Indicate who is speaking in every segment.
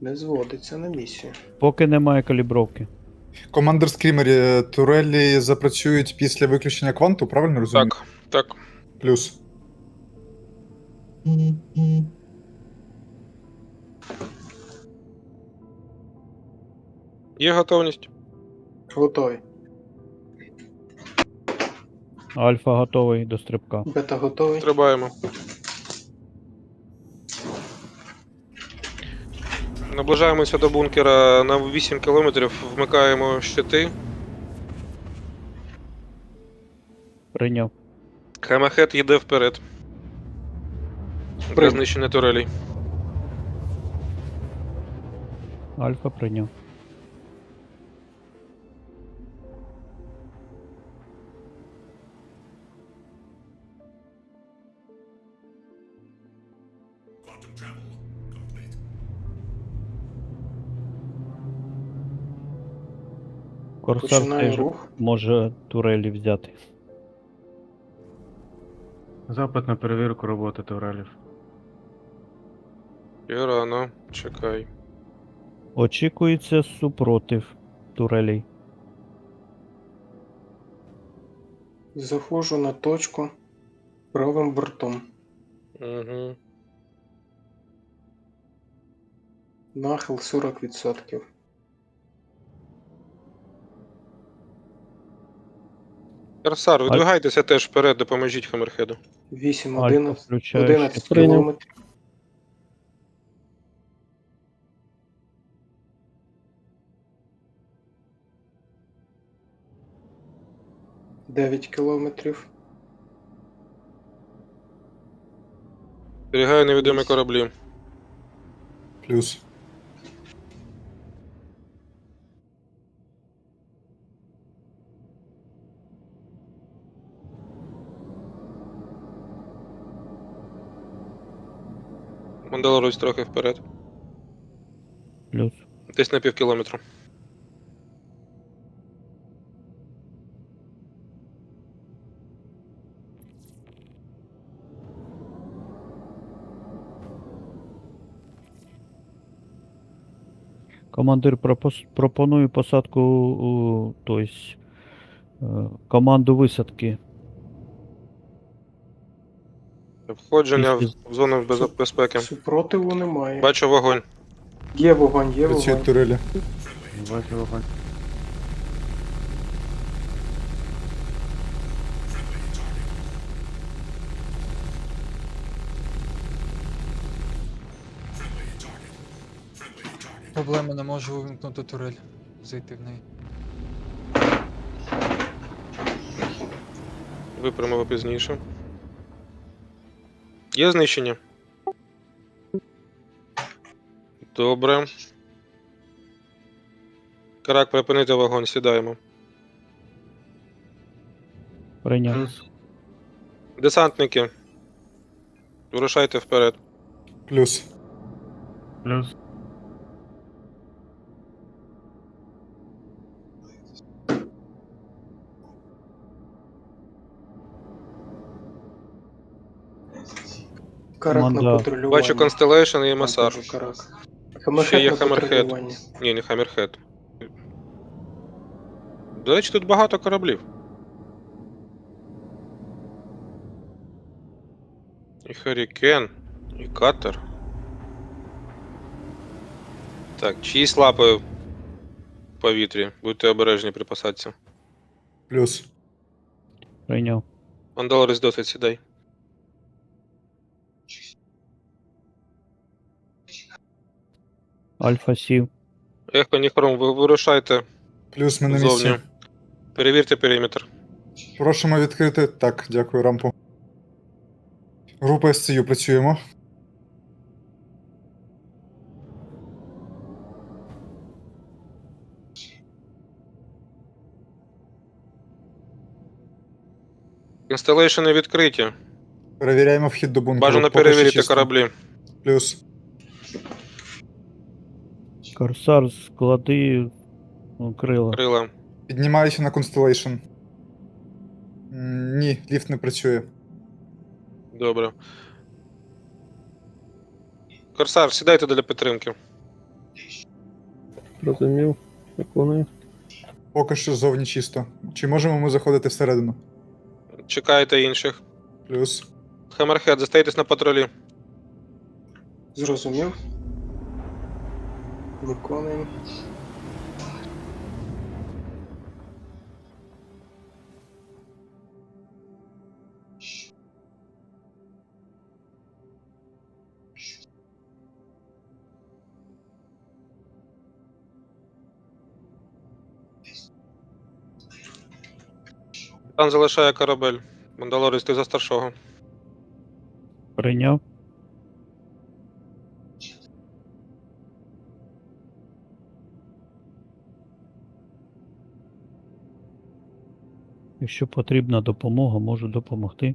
Speaker 1: Не зводиться на місію.
Speaker 2: Поки немає калібровки.
Speaker 3: Командир Скрімері, е, турелі запрацюють після виключення кванту, правильно розумію?
Speaker 4: Так, так.
Speaker 3: Плюс.
Speaker 4: Є готовність.
Speaker 1: Готові.
Speaker 2: Альфа готовий до стрибка.
Speaker 1: Бета готовий.
Speaker 4: Стрибаємо. Наближаємося до бункера на 8 кілометрів, вмикаємо щити.
Speaker 2: Прийняв.
Speaker 4: Хамахет їде вперед.
Speaker 1: Прийняв.
Speaker 4: знищення турелей.
Speaker 2: Альфа прийняв. Корсар
Speaker 1: Починаю
Speaker 2: теж
Speaker 1: рух.
Speaker 2: може турелі взяти.
Speaker 5: Запит на перевірку роботи турелів.
Speaker 4: І рано, чекай.
Speaker 2: Очікується супротив турелей.
Speaker 1: Заходжу на точку правим бортом.
Speaker 4: Угу.
Speaker 1: Нахил 40%.
Speaker 4: Корсар, видвигайтеся теж вперед, допоможіть Хамерхеду.
Speaker 1: 8,
Speaker 2: Альфа
Speaker 1: 11,
Speaker 2: включає
Speaker 1: 11
Speaker 2: ще.
Speaker 1: кілометрів. Дев'ять кілометрів.
Speaker 4: Зберігаю невідомі кораблі.
Speaker 3: Плюс.
Speaker 4: Мандалорусь трохи вперед.
Speaker 2: Плюс.
Speaker 4: Десь на пів кілометра.
Speaker 2: Командир пропос- пропонує посадку тобто, команду висадки.
Speaker 4: Входження в зону без- безпеки.
Speaker 1: Супротиву немає.
Speaker 4: Бачу вогонь.
Speaker 1: Є вогонь, є
Speaker 3: Працюють
Speaker 1: вогонь.
Speaker 3: турелі.
Speaker 5: Бачу вогонь.
Speaker 6: Проблема, не можу увімкнути турель. Зайти в неї.
Speaker 4: Виправимо пізніше. Є знищення? Добре. Карак, припинити вогонь, сідаємо.
Speaker 2: Прийняв.
Speaker 5: Плюс.
Speaker 4: Десантники. Вирушайте вперед.
Speaker 3: Плюс.
Speaker 5: Плюс.
Speaker 1: Карак на
Speaker 2: Команда-
Speaker 1: патрулюванні.
Speaker 4: Бачу Constellation і Масар.
Speaker 1: Карак.
Speaker 4: Ще
Speaker 1: Хамерхед
Speaker 4: є
Speaker 1: на патрулюванні.
Speaker 4: Ні, не Хаммерхед. До речі, тут багато кораблів. І Харікен, і катер. Так, чиїсь лапи в повітрі. Будьте обережні при посадці.
Speaker 3: Плюс.
Speaker 2: Прийняв.
Speaker 4: Мандалорис досить сідай.
Speaker 2: Альфа сів.
Speaker 4: Ехо, Ніхром, ви вирушайте
Speaker 3: Плюс ми на
Speaker 4: зовні.
Speaker 3: місці.
Speaker 4: Перевірте периметр.
Speaker 3: Просимо відкрити. Так, дякую, рампу. Група СЦЮ працюємо.
Speaker 4: Інсталейшени відкриті.
Speaker 3: Перевіряємо вхід до бункеру.
Speaker 4: Бажано
Speaker 3: Поки що
Speaker 4: перевірити
Speaker 3: чисто.
Speaker 4: кораблі.
Speaker 3: Плюс.
Speaker 2: Корсар склади ну, крила.
Speaker 4: Крила.
Speaker 3: Піднімаюся на Constellation. М, Ні, ліфт не працює.
Speaker 4: Добре. Корсар, сідайте для підтримки.
Speaker 7: Зрозумів. Виконую.
Speaker 3: Поки що зовні чисто. Чи можемо ми заходити всередину?
Speaker 4: Чекайте інших.
Speaker 3: Плюс.
Speaker 4: Хаммерхед, застаєтесь на патрулі.
Speaker 1: Зрозумів. Виконуємо.
Speaker 4: Капітан залишає корабель. Мандалорець, ти за старшого.
Speaker 2: Прийняв. Якщо потрібна допомога, можу допомогти.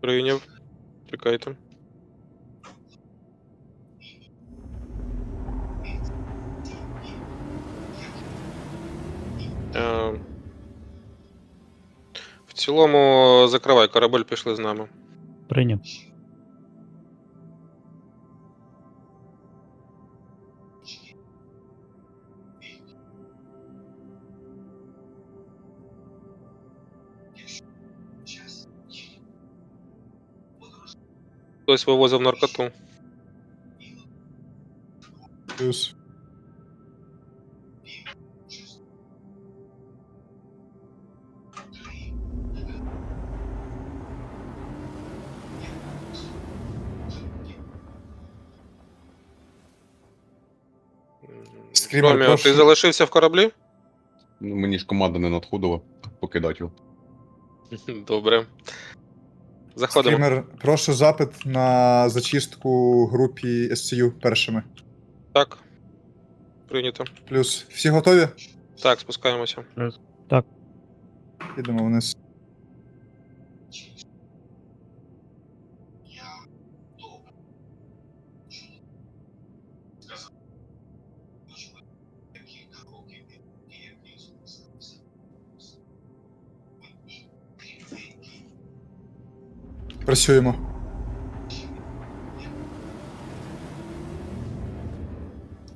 Speaker 4: Прийняв. Чекайте. Е, В цілому закривай корабель, пішли з нами.
Speaker 2: Прийняв.
Speaker 4: Хтось вивозив наркоту.
Speaker 3: Плюс. Скрімер,
Speaker 4: Ромео,
Speaker 3: прошу.
Speaker 4: ти залишився в кораблі?
Speaker 8: Ну, мені ж команда не надходила покидати його.
Speaker 4: Добре. Заходимо.
Speaker 3: Скрімер, прошу запит на зачистку групі SCU першими.
Speaker 4: Так. Прийнято.
Speaker 3: Плюс. Всі готові?
Speaker 4: Так, спускаємося.
Speaker 5: Так.
Speaker 3: Ідемо вниз. Працюємо.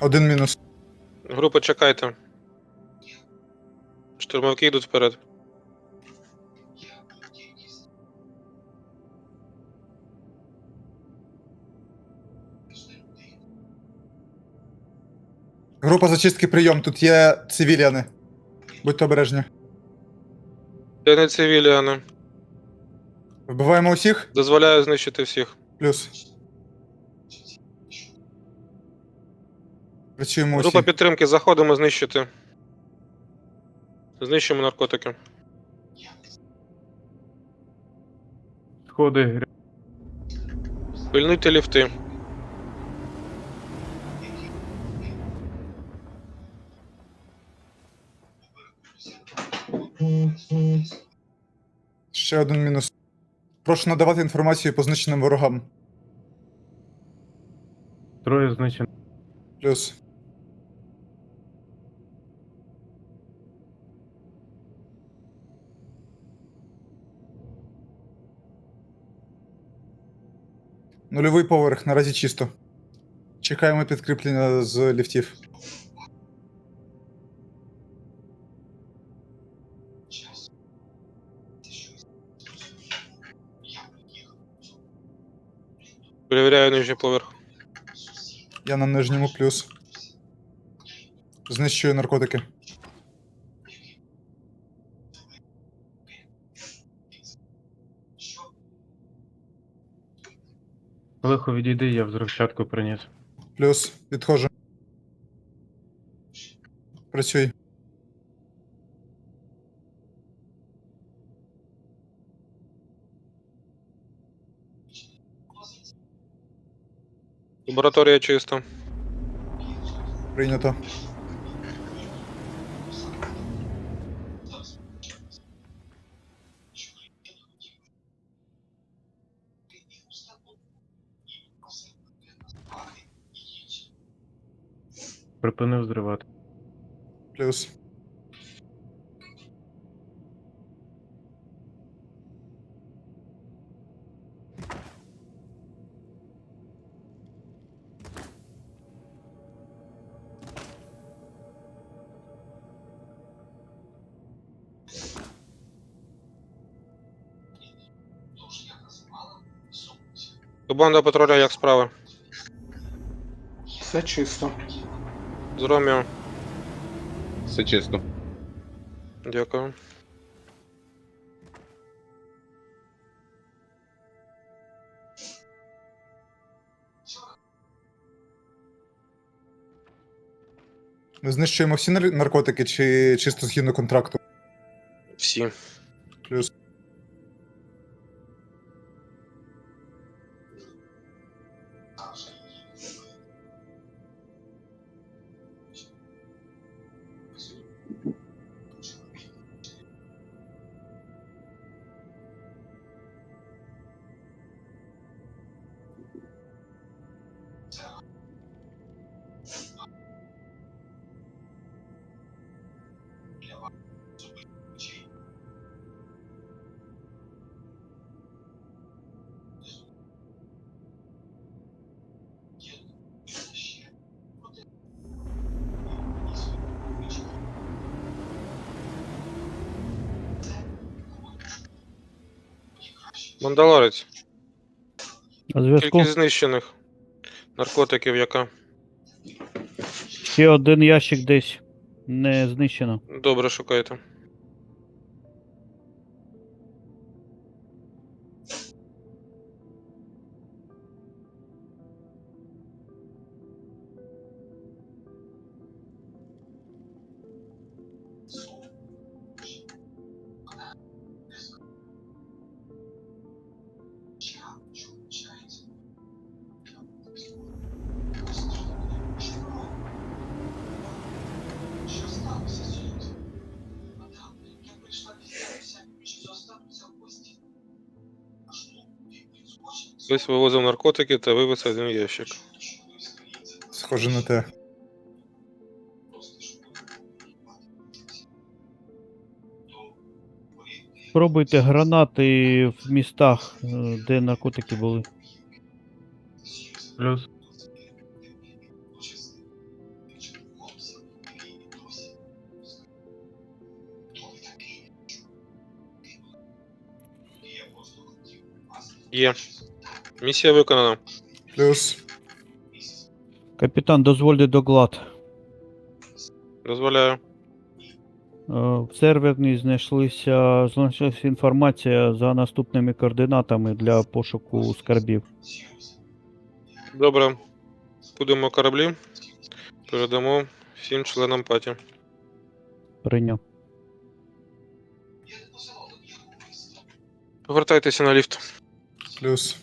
Speaker 3: Один мінус.
Speaker 4: Група, чекайте. Штурмовики йдуть вперед.
Speaker 3: Група зачистки прийом. Тут є цивіліани. Будьте обережні.
Speaker 4: Це не цивіліани.
Speaker 3: Вбиваємо усіх?
Speaker 4: Дозволяю знищити всіх.
Speaker 3: Плюс. Працюємо усі.
Speaker 4: Група підтримки, заходимо знищити. Знищимо наркотики.
Speaker 5: Сходи гря-
Speaker 4: Пильнуйте ліфти.
Speaker 3: Ще один мінус. Прошу надавати інформацію по значеним ворогам.
Speaker 5: троє знищено.
Speaker 3: Плюс. Нульовий поверх, наразі чисто. Чекаємо підкріплення з ліфтів.
Speaker 4: Перевіряю нижній поверх.
Speaker 3: Я на нижньому плюс. Знищую наркотики.
Speaker 5: Лихо відійди, я взривчатку приніс.
Speaker 3: Плюс. Підходжу. Працюй.
Speaker 4: Лабораторія чиста.
Speaker 3: Прийнято.
Speaker 5: Припинив зривати.
Speaker 3: Плюс.
Speaker 4: Команда патруля як справа?
Speaker 1: Все чисто.
Speaker 4: З Ромео.
Speaker 8: Все чисто.
Speaker 4: Дякую.
Speaker 3: Ми знищуємо всі нар- наркотики чи чисто згідно контракту?
Speaker 4: Всі.
Speaker 3: Плюс.
Speaker 4: Мандалорець.
Speaker 2: На зв'язку
Speaker 4: Кількість знищених. Наркотиків яка?
Speaker 2: ще один ящик десь не знищено.
Speaker 4: Добре, шукайте. Хтось вивозив наркотики та вивез один ящик.
Speaker 3: Схоже на те.
Speaker 2: Спробуйте гранати в містах, е, де наркотики були.
Speaker 5: Плюс.
Speaker 4: Є. Місія виконана.
Speaker 3: Плюс.
Speaker 2: Капітан, дозвольте доклад.
Speaker 4: Дозволяю.
Speaker 2: Е, В серверній знайшлися знайшлася інформація за наступними координатами для пошуку скарбів.
Speaker 4: Добре. Будемо кораблі. Передамо всім членам паті.
Speaker 2: Прийняв.
Speaker 4: Повертайтеся на ліфт.
Speaker 3: Плюс.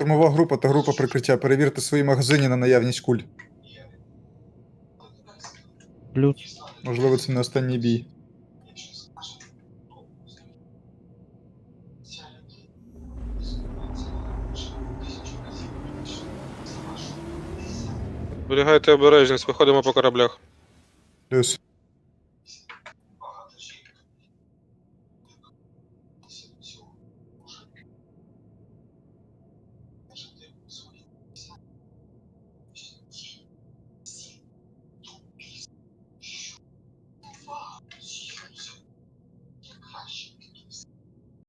Speaker 3: Штурмова група та група прикриття. Перевірте свої магазині на наявність куль.
Speaker 2: Плюс.
Speaker 3: Можливо, це не останній бій.
Speaker 4: Зберігайте обережність, виходимо по кораблях.
Speaker 3: Плюс.